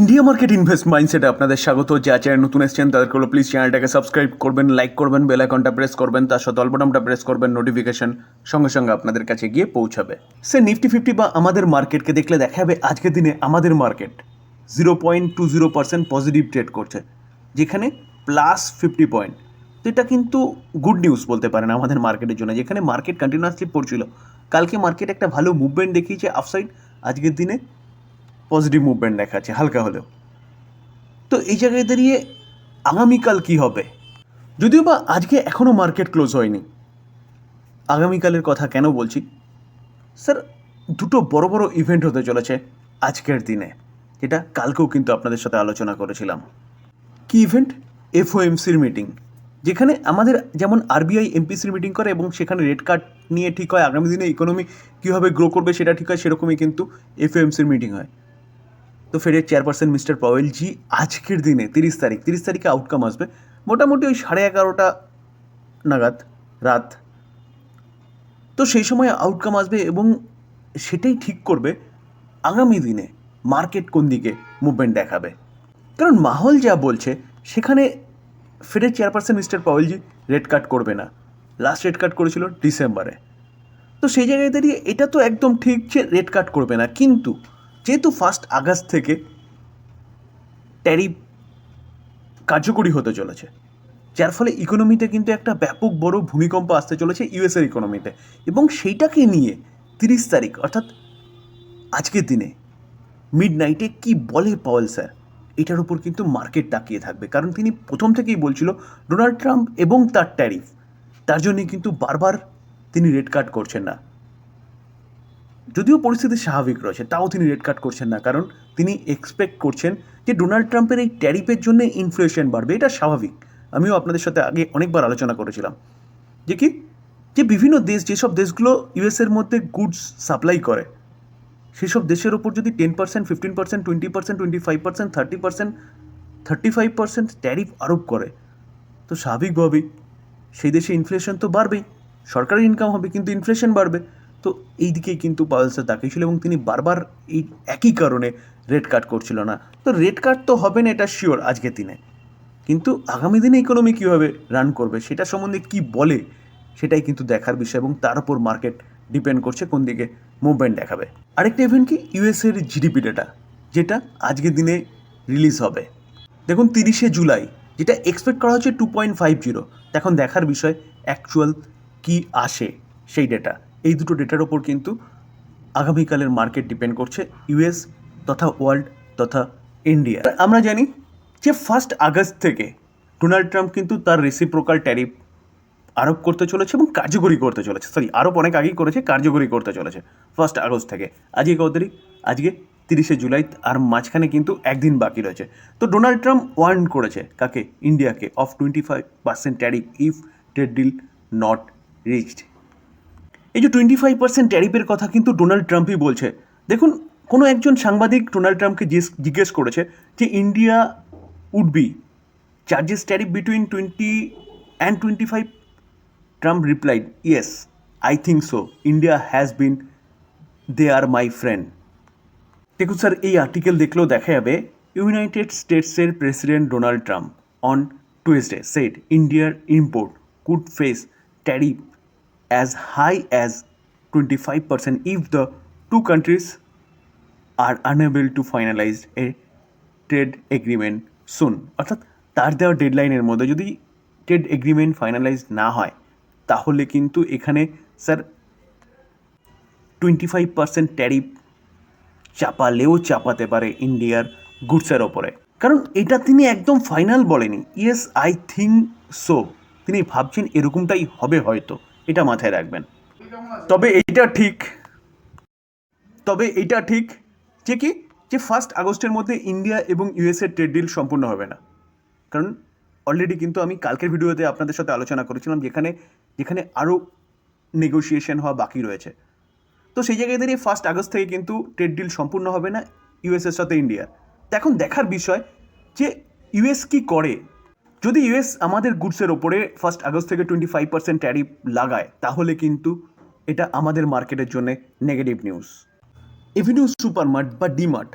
India market invest মাইন্ডসেটে আপনাদের স্বাগত। যা চ্যানেল নতুন এসছেন, তাদেরকে হলো প্লিজ চ্যানেলটাকে সাবস্ক্রাইব করবেন লাইক করবেন বেল আইকনটা প্রেস করবেন, তার সাথে অল্পটামটা প্রেস করবেন নোটিফিকেশন সঙ্গে সঙ্গে আপনাদের কাছে গিয়ে পৌঁছাবে। সে নিফটি ফিফটি বা আমাদের মার্কেটকে দেখলে দেখা যাবে আজকের দিনে আমাদের market zero point two zero percent positive trade করছে, যেখানে প্লাস ফিফটি পয়েন্ট এটা কিন্তু গুড নিউজ বলতে পারেন আমাদের মার্কেটের জন্য, যেখানে মার্কেট কন্টিনিউয়াসলি পড়ছিল। কালকে মার্কেট একটা ভালো মুভমেন্ট দেখিয়েছে আফসাইড আজকের দিনে পজিটিভ মুভমেন্ট দেখাচ্ছে, হালকা হলেও। তো এই জায়গায় দাঁড়িয়ে আগামীকাল কি হবে? যদিও বা আজকে এখনও মার্কেট ক্লোজ হয়নি। আগামীকালের কথা কেন বলছি? স্যার, দুটো বড় বড় ইভেন্ট হতে চলেছে আজকের দিনে। এটা কালকেও কিন্তু আপনাদের সাথে আলোচনা করেছিলাম। কি ইভেন্ট এফওএমসির মিটিং যেখানে আমাদের যেমন আরবিআই এমপিসির মিটিং করে এবং সেখানে রেড কার্ড নিয়ে ঠিক হয়, আগামী দিনে ইকোনমি কীভাবে গ্রো করবে সেটা ঠিক হয়, সেরকমই কিন্তু এফওএমসির মিটিং হয়। তো ফেডের চেয়ারপারসন মিস্টার পাওয়েল জি আজকের দিনে তিরিশ তারিখ, তিরিশ তারিখে আউটকাম আসবে। মোটামুটি ওই সাড়ে এগারোটা নাগাদ, রাত। তো সেই সময় আউটকাম আসবে এবং সেটাই ঠিক করবে আগামী দিনে মার্কেট কোন দিকে মুভমেন্ট দেখাবে। কারণ মাহল যা বলছে, সেখানে ফেডের চেয়ারপারসন মিস্টার পাওয়েলজি রেড কার্ড করবে না। লাস্ট রেড কার্ড করেছিল ডিসেম্বরে। তো সেই জায়গায় দাঁড়িয়ে এটা তো একদম ঠিক যে রেড কাট করবে না, কিন্তু যেহেতু ফার্স্ট আগস্ট থেকে ট্যারিফ কার্যকরী হতে চলেছে, যার ফলে ইকোনমিতে কিন্তু একটা ব্যাপক বড় ভূমিকম্প আসতে চলেছে ইউএসের ইকোনমিতে এবং সেইটাকে নিয়ে তিরিশ তারিখ, অর্থাৎ আজকের দিনে মিড নাইটে কী বলে পাওয়েল স্যার এটার উপর কিন্তু মার্কেট তাকিয়ে থাকবে। কারণ তিনি প্রথম থেকেই বলছিল ডোনাল্ড ট্রাম্প এবং তার ট্যারিফ তার জন্যে কিন্তু বারবার তিনি রেড কার্ড করছেন না। যদিও পরিস্থিতি স্বাভাবিক রয়েছে, তাও তিনি রেড কার্ড করছেন না। কারণ তিনি এক্সপেক্ট করছেন যে ডোনাল্ড ট্রাম্পের এই ট্যারিফের জন্য ইনফ্লেশন বাড়বে, এটা স্বাভাবিক। আমিও আপনাদের সাথে আগে অনেকবার আলোচনা করেছিলাম যে কি, যে বিভিন্ন দেশ, যেসব দেশগুলো ইউএসের মধ্যে গুডস সাপ্লাই করে, সেসব দেশের ওপর যদি ten percent fifteen percent twenty percent twenty five percent thirty percent thirty five percent tariff আরোপ করে, তো স্বাভাবিকভাবেই সেই দেশে ইনফ্লেশন তো বাড়বেই। সরকারের ইনকাম হবে, কিন্তু ইনফ্লেশন বাড়বে। তো এই দিকেই কিন্তু পাওয়েল স্যার তাকিয়েছিল এবং তিনি বারবার এই একই কারণে রেড কার্ড করছিল না। তো রেড কার্ড তো হবে না, এটা শিওর আজকের দিনে। কিন্তু আগামী দিনে ইকোনমি কীভাবে রান করবে, সেটা সম্বন্ধে কি বলে, সেটাই কিন্তু দেখার বিষয় এবং তার উপর মার্কেট ডিপেন্ড করছে কোন দিকে মুভমেন্ট দেখাবে। আরেকটা ইভেন্ট কি? ইউএসের জিডিপি ডেটা যেটা আজকের দিনে রিলিজ হবে। দেখুন, তিরিশে জুলাই, যেটা এক্সপেক্ট করা হচ্ছে টু পয়েন্ট ফাইভ জিরো এখন দেখার বিষয় অ্যাকচুয়াল কি আসে সেই ডেটা এই দুটো ডেটার ওপর কিন্তু আগামীকালের মার্কেট ডিপেন্ড করছে ইউএস তথা ওয়ার্ল্ড তথা ইন্ডিয়া আমরা জানি যে ফার্স্ট আগস্ট থেকে ডোনাল্ড ট্রাম্প কিন্তু তার রেসিপ্রোকাল ট্যারিফ আরোপ করতে চলেছে এবং কার্যকরী করতে চলেছে। সরি আরোপ অনেক আগেই করেছে, কার্যকরী করতে চলেছে ফার্স্ট আগস্ট থেকে। আজকে কত তারিখ? আজকে তিরিশে জুলাই, আর মাঝখানে কিন্তু একদিন বাকি রয়েছে। তো ডোনাল্ড ট্রাম্প ওয়ার্ন করেছে কাকে? ইন্ডিয়াকে of twenty five percent tariff if trade deal not reached এই যে টোয়েন্টি ফাইভ পার্সেন্ট ট্যারিফের কথা কিন্তু ডোনাল্ড ট্রাম্পই বলছে। দেখুন, কোনো একজন সাংবাদিক ডোনাল্ড ট্রাম্পকে জিজ্ঞেস- করেছে যে India would be charges tariff between twenty and twenty five Trump replied yes I think so India has been they are my friend দেখুন স্যার, এই আর্টিকেল দেখলেও দেখা যাবে United স্টেটসের president Donald Trump on Tuesday set ইন্ডিয়ার import could face tariff as twenty five percent if the two countries are unable to finalise a trade agreement soon অর্থাৎ তার দেওয়া ডেডলাইনের মধ্যে যদি ট্রেড এগ্রিমেন্ট ফাইনালাইজ না হয়, তাহলে কিন্তু এখানে sir twenty five percent tariff চাপালেও চাপাতে পারে ইন্ডিয়ার গুডসের ওপরে। কারণ এটা তিনি একদম ফাইনাল বলেনি। ইয়েস আই থিঙ্ক সো তিনি ভাবছেন এরকমটাই হবে হয়তো। এটা মাথায় রাখবেন। তবে এইটা ঠিক। তবে এটা ঠিক যে কি? যে ফার্স্ট আগস্টের মধ্যে ইন্ডিয়া এবং ইউএসএ ট্রেড ডিল সম্পূর্ণ হবে না। কারণ অলরেডি কিন্তু আমি কালকের ভিডিওতে আপনাদের সাথে আলোচনা করেছিলাম যেখানে যেখানে আরও নেগোসিয়েশন হওয়া বাকি রয়েছে। তো সেই জায়গায় দাঁড়িয়ে ফার্স্ট আগস্ট থেকে কিন্তু ট্রেড ডিল সম্পূর্ণ হবে না ইউএসের সাথে ইন্ডিয়ার এখন দেখার বিষয় যে ইউএস কি করে? যদি ইউএস আমাদের গুডসের ওপরে ফার্স্ট আগস্ট থেকে টোয়েন্টি ফাইভ পার্সেন্ট ট্যারিফ লাগায়, তাহলে কিন্তু এটা আমাদের মার্কেটের জন্য নেগেটিভ নিউজ এভিনিউ সুপারমার্ট বা ডিমার্ট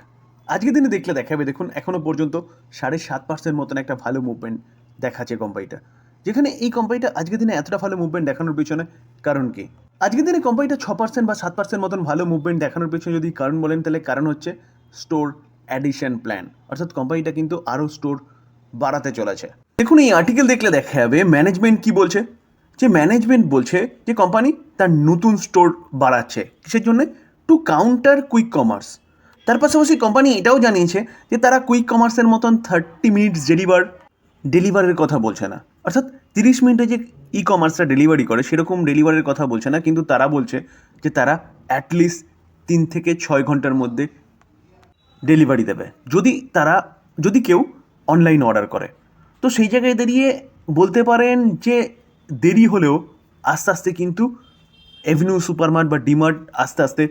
আজকের দিনে দেখলে দেখাবে, দেখুন এখনও পর্যন্ত সাড়ে সাত পার্সেন্ট মতন একটা ভালো মুভমেন্ট দেখাচ্ছে কোম্পানিটা যেখানে এই কোম্পানিটা আজকের দিনে এতটা ভালো মুভমেন্ট দেখানোর পিছনে কারণ কি? আজকের দিনে কোম্পানিটা ছ পার্সেন্ট বা সাত পার্সেন্ট মতন ভালো মুভমেন্ট দেখানোর পিছনে যদি কারণ বলেন, তাহলে কারণ হচ্ছে স্টোর অ্যাডিশন প্ল্যান অর্থাৎ কোম্পানিটা কিন্তু আরও স্টোর বাড়াতে চলেছে। দেখুন, এই আর্টিকেল দেখলে দেখা যাবে ম্যানেজমেন্ট কি বলছে? যে ম্যানেজমেন্ট বলছে যে কোম্পানি তার নতুন স্টোর বাড়াচ্ছে। কিসের জন্য? টু কাউন্টার কুইক কমার্স তার পাশাপাশি কোম্পানি এটাও জানিয়েছে যে তারা কুইক কমার্সের মতন থার্টি মিনিটস ডেলিভার ডেলিভারের কথা বলছে না। অর্থাৎ তিরিশ মিনিটে যে ই কমার্সটা ডেলিভারি করে, সেরকম ডেলিভারির কথা বলছে না, কিন্তু তারা বলছে যে তারা অ্যাটলিস্ট তিন থেকে ছয় ঘণ্টার মধ্যে ডেলিভারি দেবে। যদি তারা, যদি কেউ অনলাইন অর্ডার করে। তো সেই জায়গায় দাঁড়িয়ে বলতে পারেন যে দেরি হলেও আস্তে আস্তে কিন্তু এভিনিউ সুপারমার্ট বা ডিমার্ট আস্তে আস্তে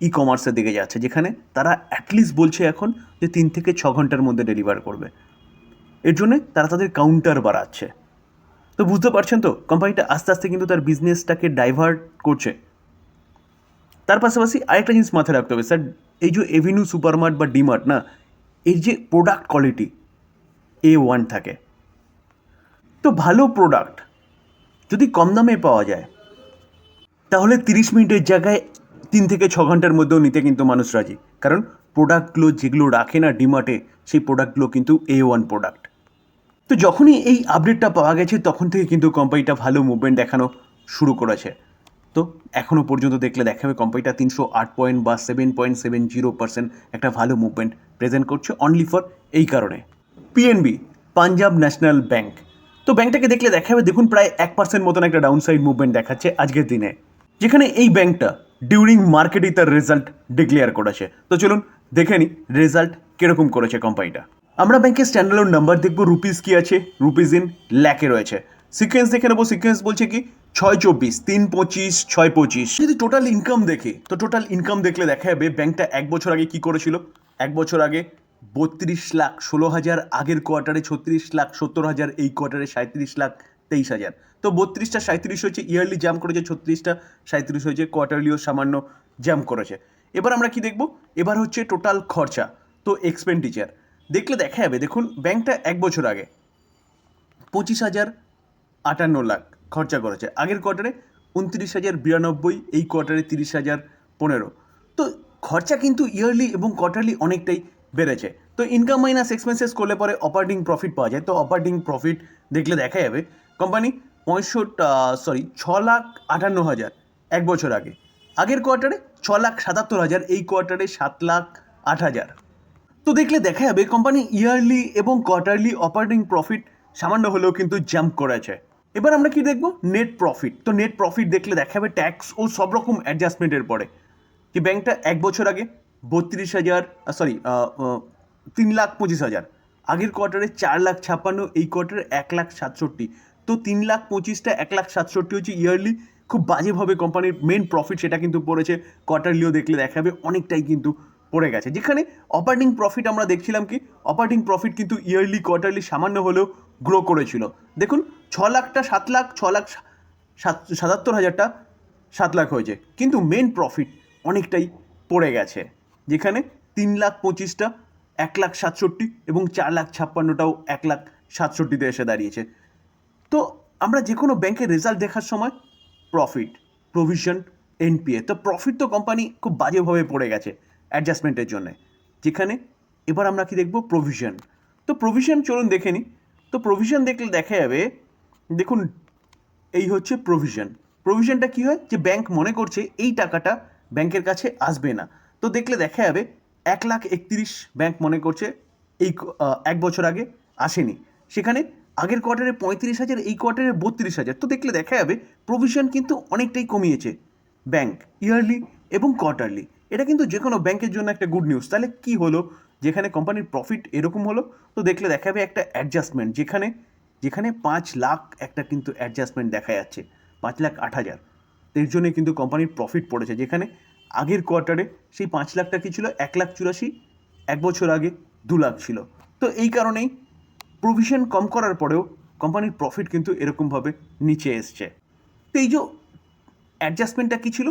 ই কমার্সের দিকে যাচ্ছে, যেখানে তারা অ্যাটলিস্ট বলছে এখন যে তিন থেকে ছ ঘণ্টার মধ্যে ডেলিভার করবে। এর জন্যে তারা তাদের কাউন্টার বাড়াচ্ছে। তো বুঝতে পারছেন তো কোম্পানিটা আস্তে আস্তে কিন্তু তার বিজনেসটাকে ডাইভার্ট করছে। তার পাশাপাশি আরেকটা জিনিস মাথায় রাখতে হবে স্যার এই যে এভিনিউ সুপারমার্ট বা ডিমার্ট না, এর যে প্রোডাক্ট কোয়ালিটি এ ওয়ান থাকে। তো ভালো প্রোডাক্ট যদি কম দামে পাওয়া যায়, তাহলে তিরিশ মিনিটের জায়গায় তিন থেকে ছ ঘণ্টার মধ্যেও নিতে কিন্তু মানুষ রাজি। কারণ প্রোডাক্টগুলো যেগুলো রাখে না ডিমার্টে সেই প্রোডাক্টগুলো কিন্তু এ ওয়ান প্রোডাক্ট তো যখনই এই আপডেটটা পাওয়া গেছে, তখন থেকে কিন্তু কোম্পানিটা ভালো মুভমেন্ট দেখানো শুরু করেছে। তো এখনও পর্যন্ত দেখলে দেখাবে কোম্পানিটা তিনশো আট পয়েন্ট বা seven point seven zero percent একটা ভালো মুভমেন্ট প্রেজেন্ট করছে অনলি ফর এই কারণে। পিএনবি পাঞ্জাব ন্যাশনাল ব্যাংক তো ব্যাংকটাকে দেখলে দেখাবে দেখুন প্রায় এক পার্সেন্ট মতন একটা ডাউন সাইড মুভমেন্ট দেখাচ্ছে আজকের দিনে। যেখানে এই ব্যাংকটা ডিউরিং মার্কেটই তার রেজাল্ট ডিক্লেয়ার করেছে। তো চলুন দেখে নিই রেজাল্ট কীরকম করেছে কোম্পানিটা আমরা ব্যাংকের স্ট্যান্ডার্ড নাম্বার দেখব রুপিস কি আছে রুপিস ইন ল্যাকে রয়েছে। সিকোয়েন্স দেখে নেব সিকোয়েন্স বলছে কি, ছয় চব্বিশ, তিন পঁচিশ, ছয় পঁচিশ। যদি টোটাল ইনকাম দেখে, তো টোটাল ইনকাম দেখলে দেখা যাবে, ব্যাংকটা এক বছর আগে কি করেছিল? এক বছর আগে বত্রিশ লাখ ষোলো হাজার, আগের কোয়ার্টারে ছত্রিশ লাখ, সত্তর হাজার, এই কোয়ার্টারে সাঁত্রিশ লাখ, তেইশ হাজার। তো বত্রিশটা সাঁত্রিশ হয়েছে ইয়ারলি জাম্প করেছে, ছত্রিশটা সাঁত্রিশ হয়েছে কোয়ার্টারলিও সামান্য জাম্প করেছে। এবার আমরা কি দেখব? এবার হচ্ছে টোটাল খরচা, তো এক্সপেন্ডিচার দেখলে দেখা যাবে, দেখুন, ব্যাংকটা এক বছর আগে পঁচিশ হাজার আটান্ন লাখ খরচা করেছে, আগের কোয়ার্টারে উনত্রিশ হাজার বিরানব্বই, এই কোয়ার্টারে তিরিশ হাজার পনেরো। তো খরচা কিন্তু ইয়ারলি এবং কোয়ার্টারলি অনেকটাই বেড়েছে। তো ইনকাম মাইনাস এক্সপেন্সেস করলে পরে অপারেটিং প্রফিট পাওয়া যায়। তো অপারেটিং প্রফিট দেখলে দেখা যাবে কোম্পানি পঁয়ষট্টি সরি ছ লাখ আটান্ন হাজার এক বছর আগে। আগের কোয়ার্টারে ছ লাখ সাতাত্তর হাজার, এই কোয়ার্টারে সাত লাখ আট হাজার। তো দেখলে দেখা যাবে কোম্পানি ইয়ারলি এবং কোয়ার্টারলি অপারেটিং প্রফিট সামান্য হলেও কিন্তু জাম্প করেছে। এবার আমরা কি দেখব? নেট প্রফিট তো নেট প্রফিট দেখলে দেখা যাবে ট্যাক্স ও সব রকম অ্যাডজাস্টমেন্টের পরে। যে ব্যাংকটা এক বছর আগে বত্রিশ হাজার সরি তিন লাখ পঁচিশ হাজার। আগের কোয়ার্টারে চার লাখ ছাপ্পান্ন, এই কোয়ার্টারে এক লাখ সাতষট্টি। তো তিন লাখ পঁচিশটা এক লাখ সাতষট্টি হচ্ছে ইয়ারলি খুব বাজেভাবে কোম্পানির মেন প্রফিট সেটা কিন্তু পড়েছে। কোয়ার্টারলিও দেখলে দেখা যাবে অনেকটাই কিন্তু পড়ে গেছে। যেখানে অপারেটিং প্রফিট আমরা দেখছিলাম কি অপারেটিং প্রফিট কিন্তু ইয়ারলি কোয়ার্টারলি সামান্য হলেও গ্রো করেছিল। দেখুন, ছ লাখটা সাত লাখ, ছ লাখ সাত, সাতাত্তর হাজারটা সাত লাখ হয়েছে। কিন্তু মেন প্রফিট অনেকটাই পড়ে গেছে। যেখানে তিন লাখ পঁচিশটা, এক লাখ সাতষট্টি এবং চার লাখ ছাপ্পান্নটাও এক লাখ সাতষট্টিতে এসে দাঁড়িয়েছে। তো আমরা যে কোনো ব্যাংকের রেজাল্ট দেখার সময় প্রফিট প্রভিশন এনপিএ তো প্রফিট তো কোম্পানি খুব বাজেভাবে পড়ে গেছে অ্যাডজাস্টমেন্টের জন্য। যেখানে এবার আমরা কি দেখব? প্রভিশন তো প্রভিশন চলুন দেখে নিই তো প্রভিশন দেখলে দেখা যাবে, দেখুন এই হচ্ছে প্রভিশন প্রভিশনটা কী হয়? যে ব্যাংক মনে করছে এই টাকাটা ব্যাংকের কাছে আসবে না। তো দেখলে দেখা যাবে এক লাখ একত্রিশ ব্যাংক মনে করছে এই এক বছর আগে আসেনি। সেখানে আগের কোয়ার্টারে পঁয়ত্রিশ হাজার, এই কোয়ার্টারে বত্রিশ হাজার। তো দেখলে দেখা যাবে প্রভিশন কিন্তু অনেকটাই কমিয়েছে ব্যাংক ইয়ারলি এবং কোয়ার্টারলি এটা কিন্তু যে কোনো ব্যাংকের জন্য একটা গুড নিউজ তাহলে কি হলো? যেখানে কোম্পানির প্রফিট এরকম হলো, তো দেখলে দেখা যাবে একটা অ্যাডজাস্টমেন্ট যেখানে যেখানে পাঁচ লাখ একটা কিন্তু অ্যাডজাস্টমেন্ট দেখা যাচ্ছে, পাঁচ লাখ আট হাজার। এর জন্য কিন্তু কোম্পানির প্রফিট পড়েছে। যেখানে আগের কোয়ার্টারে সেই পাঁচ লাখটা কি ছিল? এক লাখ চুরাশি, এক বছর আগে দু লাখ ছিল। তো এই কারণেই প্রভিশন কম করার পরেও কোম্পানির প্রফিট কিন্তু এরকমভাবে নিচে এসছে। তো এই যে অ্যাডজাস্টমেন্টটা কী ছিল?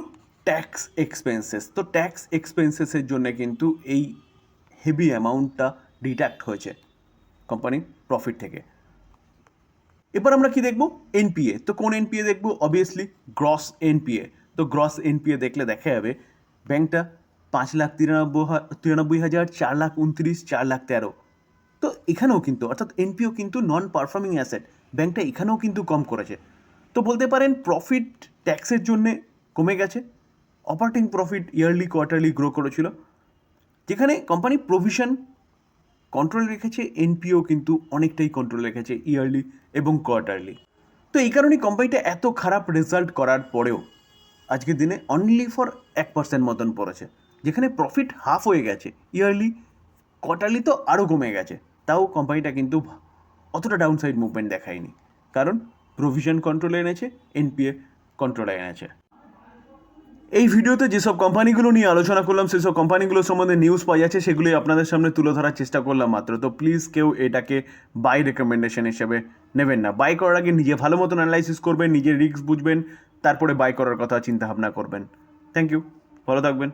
ট্যাক্স এক্সপেন্সেস তো ট্যাক্স এক্সপেন্সেসের জন্য কিন্তু এই হেভি অ্যামাউন্টটা ডিডাক্ট হয়েছে কোম্পানির প্রফিট থেকে। এবার আমরা কি দেখব? এনপিএ তো কোন এনপিএ দেখব? অবভিয়াসলি গ্রস এনপিএ তো গ্রস এনপিএ দেখলে দেখা যাবে ব্যাংকটা পাঁচ লাখ তিরানব্বই তিরানব্বই হাজার, চার লাখ উনত্রিশ, চার লাখ তেরো। তো এখানেও কিন্তু, অর্থাৎ এনপিও কিন্তু নন পারফর্মিং অ্যাসেট ব্যাংকটা এখানেও কিন্তু কম করেছে। তো বলতে পারেন প্রফিট ট্যাক্সের জন্যে কমে গেছে। Operating profit yearly quarterly grow করেছিল। যেখানে কোম্পানি প্রভিশন কন্ট্রোল রেখেছে, এনপিও কিন্তু অনেকটাই কন্ট্রোল রেখেছে ইয়ারলি এবং কোয়ার্টারলি তো এই কারণেই কোম্পানিটা এত খারাপ রেজাল্ট করার পরেও আজকের দিনে অনলি ফর এক পার্সেন্ট মতন পড়েছে। যেখানে প্রফিট হাফ হয়ে গেছে। ইয়ারলি কোয়ার্টারলি তো আরও কমে গেছে। তাও কোম্পানিটা কিন্তু অতটা ডাউন সাইড মুভমেন্ট দেখায়নি। কারণ প্রভিশন কন্ট্রোলে এনেছে এনপিএ কন্ট্রোলে এনেছে। এই ভিডিওতে যেসব কোম্পানিগুলো নিয়ে আলোচনা করলাম, সেসব কোম্পানিগুলোর সম্বন্ধে নিউজ পাওয়া যাচ্ছে সেগুলি আপনাদের সামনে তুলে ধরার চেষ্টা করলাম মাত্র। তো প্লিজ কেউ এটাকে বাই রেকমেন্ডেশন হিসেবে নেবেন না। বাই করার আগে নিজে ভালো মতন অ্যানালাইসিস করবেন নিজের রিস্ক বুঝবেন তারপরে বাই করার কথা চিন্তা ভাবনা করবেন। থ্যাংক ইউ ভালো থাকবেন।